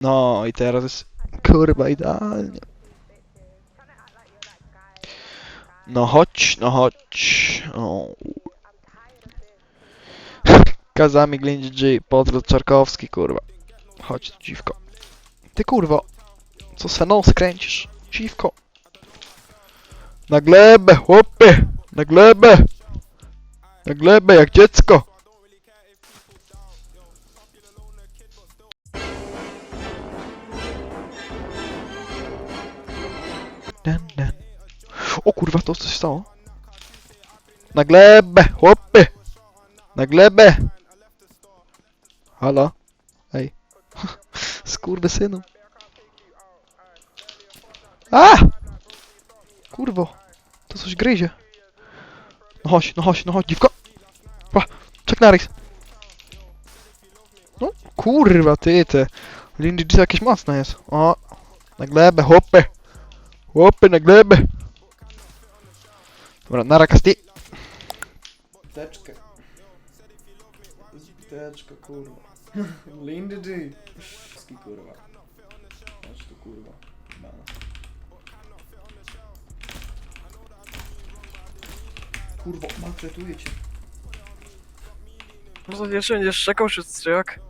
No i teraz kurwa idealnie. No chodź, no chodź. O. Kazami Glindzi G, Podród Czarkowski, kurwa. Chodź dziwko. Ty kurwo, co se nos kręcisz? Dziwko. Na glebę, chłopie! Na glebę! Na glebę, jak dziecko! O kurwa, to coś stało? Na glebę, chłopie! Na glebę! Halo? Ej. synu. A! Kurwo, to coś gryzie. No chodź, no chodź, no chodź, dziwko! Pa, check na rys. No, kurwa, ty, te. Lindy jakieś mocne jest. O, na glebę, chłopie! Chłopie, na glebę! Dobra, nara Kasti. Teczkę. Zbiteczka, kurwa. Lindy G. Ski, kurwa. Chodź tu, kurwa. Bana. Kurwa, maltretuję cię. No to jeszcze będziesz czekał, czy czy jak?